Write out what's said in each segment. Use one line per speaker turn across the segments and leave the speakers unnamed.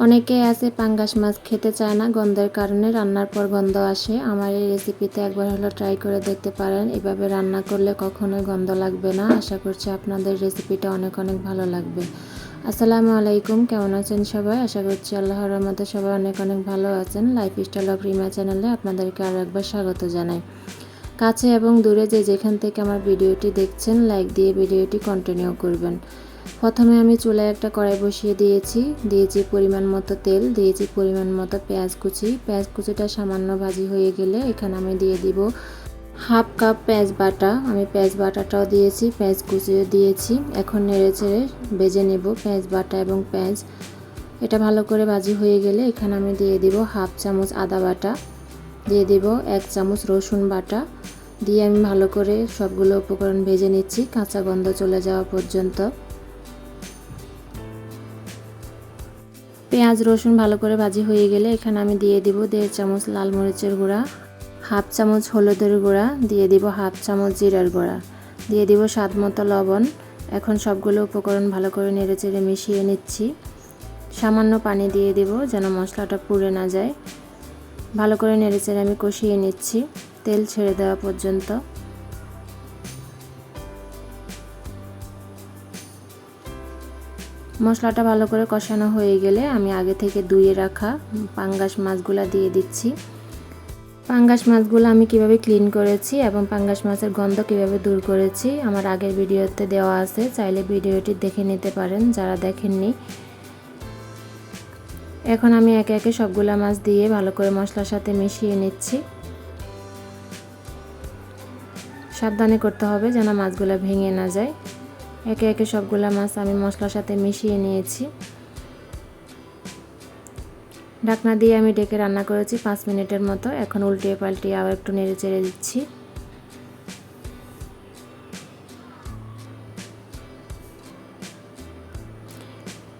অনেকে আছে পাঙ্গাস মাছ খেতে চায় না, গন্ধের কারণে রান্নার পর গন্ধ আসে। আমার এই রেসিপিতে একবার হলো ট্রাই করে দেখতে পারেন। এভাবে রান্না করলে কখনোই গন্ধ লাগবে না। আশা করছি আপনাদের রেসিপিটা অনেক অনেক ভালো লাগবে। আসসালামু আলাইকুম, কেমন আছেন সবাই? আশা করছি আল্লাহর রহমতে সবাই অনেক অনেক ভালো আছেন। লাইফ স্টাইল অফ রিমা চ্যানেলে আপনাদেরকে আরও একবার স্বাগত জানাই। কাছে এবং দূরে যে যেখান থেকে আমার ভিডিওটি দেখছেন লাইক দিয়ে ভিডিওটি কন্টিনিউ করবেন। প্রথমে আমি চুলায় একটা কড়াই বসিয়ে দিয়েছি। দিয়েছি পরিমাণ মতো তেল, দিয়েছি পরিমাণ মতো পেঁয়াজ কুচি। পেঁয়াজ কুচিটা সামান্য ভাজি হয়ে গেলে এখানে আমি দিয়ে দিব হাফ কাপ পেঁয়াজ বাটা। আমি পেঁয়াজ বাটাটাও দিয়েছি, পেঁয়াজ কুচিও দিয়েছি। এখন নেড়ে চেড়ে বেজে নেব পেঁয়াজ বাটা এবং পেঁয়াজ। এটা ভালো করে ভাজি হয়ে গেলে এখানে আমি দিয়ে দিব হাফ চামচ আদা বাটা। দিয়ে দিব এক চামচ রসুন বাটা। দিয়ে আমি ভালো করে সবগুলো উপকরণ ভেজে নিচ্ছি, কাঁচা গন্ধ চলে যাওয়া পর্যন্ত। পেঁয়াজ, রসুন ভালো করে ভাজি হয়ে গেলে এখানে আমি দিয়ে দিব দেড় চামচ লাল মরিচের গুঁড়া, হাফ চামচ হলুদের গুঁড়া, দিয়ে দিব হাফ চামচ জিরার গুঁড়া, দিয়ে দিব স্বাদ মতো লবণ। এখন সবগুলো উপকরণ ভালো করে নেড়ে চেড়ে মিশিয়ে নিচ্ছি। সামান্য পানি দিয়ে দিব যেন মশলাটা পুড়ে না যায়। ভালো করে নেড়ে চেড়ে আমি কষিয়ে নিচ্ছি, তেল ছেড়ে দেওয়া পর্যন্ত। মশলাটা ভালো করে কষানো হয়ে গেলে আমি আগে থেকে ধুয়ে রাখা পাঙ্গাস মাছগুলা দিয়ে দিচ্ছি। পাঙ্গাস মাছগুলো আমি কীভাবে ক্লিন করেছি এবং পাঙ্গাস মাছের গন্ধ কীভাবে দূর করেছি, আমার আগের ভিডিওতে দেওয়া আছে। চাইলে ভিডিওটি দেখে নিতে পারেন, যারা দেখেননি। এখন আমি একে একে সবগুলা মাছ দিয়ে ভালো করে মশলার সাথে মিশিয়ে নিচ্ছি। সাবধানে করতে হবে যেন মাছগুলো ভেঙে না যায়। একে একে সবগুলা মাছ আমি মশলার সাথে মিশিয়ে নিয়েছি। ঢাকনা দিয়ে আমি ডেকে রান্না করেছি পাঁচ মিনিটের মতো। এখন উল্টিয়ে পাল্টিয়ে আবার একটু নেড়ে চেড়ে দিচ্ছি।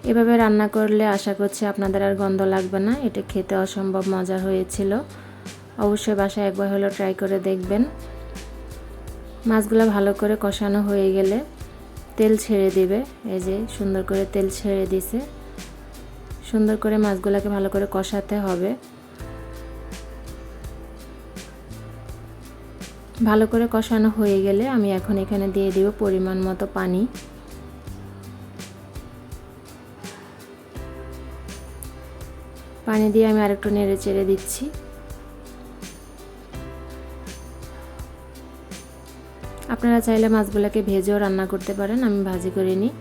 এভাবে রান্না করলে আশা করছি আপনাদের আর গন্ধ লাগবে না। এটা খেতে অসম্ভব মজার হয়েছিল। অবশ্যই বাসায় একবার হলো ট্রাই করে দেখবেন। মাছগুলো ভালো করে কষানো হয়ে গেলে তেল ছেড়ে দিবে। এই যে সুন্দর করে তেল ছেড়ে দিছে। সুন্দর করে মাছগুলোকে ভালো করে কষাতে হবে। ভালো করে কষানো হয়ে গেলে আমি এখন এখানে দিয়ে দিব পরিমাণ মতো পানি। পানি দিয়ে আমি আরেকটু নেড়ে চেড়ে দিচ্ছি। আপনারা চাইলে মাছগুলোকে ভেজেও রান্না করতে পারেন, আমি ভাজি করে নিই।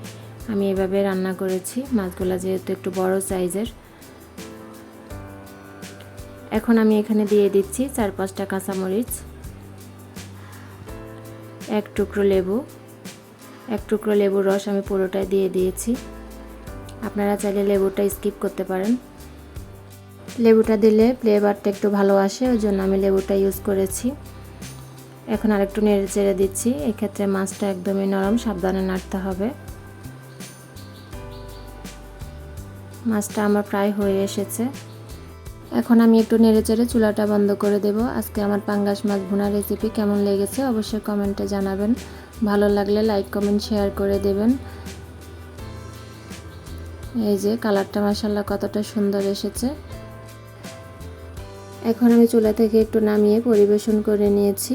আমি এভাবে রান্না করেছি, মাছগুলো যেহেতু একটু বড় সাইজের। এখন আমি এখানে দিয়ে দিচ্ছি চার পাঁচটা কাঁচামরিচ, এক টুকরো লেবু, এক টুকরো লেবুর রস আমি পুরোটাই দিয়ে দিয়েছি। আপনারা চাইলে লেবুটা স্কিপ করতে পারেন। লেবুটা দিলে ফ্লেভারটা একটু ভালো আসে, ওই জন্য আমি লেবুটা ইউজ করেছি। এখন আরেকটু নেড়ে চেড়ে দিচ্ছি। এক্ষেত্রে মাছটা একদমই নরম, সাবধানে নাড়তে হবে। মাছটা আমার প্রায় হয়ে এসেছে। এখন আমি একটু নেড়ে চেড়ে চুলাটা বন্ধ করে দেব। আজকে আমার পাঙ্গাস মাছ ভুনা রেসিপি কেমন লেগেছে অবশ্যই কমেন্টে জানাবেন। ভালো লাগলে লাইক কমেন্ট শেয়ার করে দেবেন। এই যে কালারটা মাসাল্লাহ কতটা সুন্দর এসেছে। এখন আমি চুলা থেকে একটু নামিয়ে পরিবেশন করে নিয়েছি।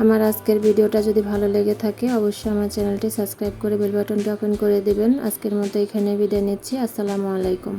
আমার আজকের ভিডিওটা যদি ভালো লেগে থাকে, অবশ্যই আমার চ্যানেলটি সাবস্ক্রাইব করে বেল বাটনটি ওপেন করে দেবেন। আজকের মতো এখানে বিদায় নিচ্ছি। আসসালামু আলাইকুম।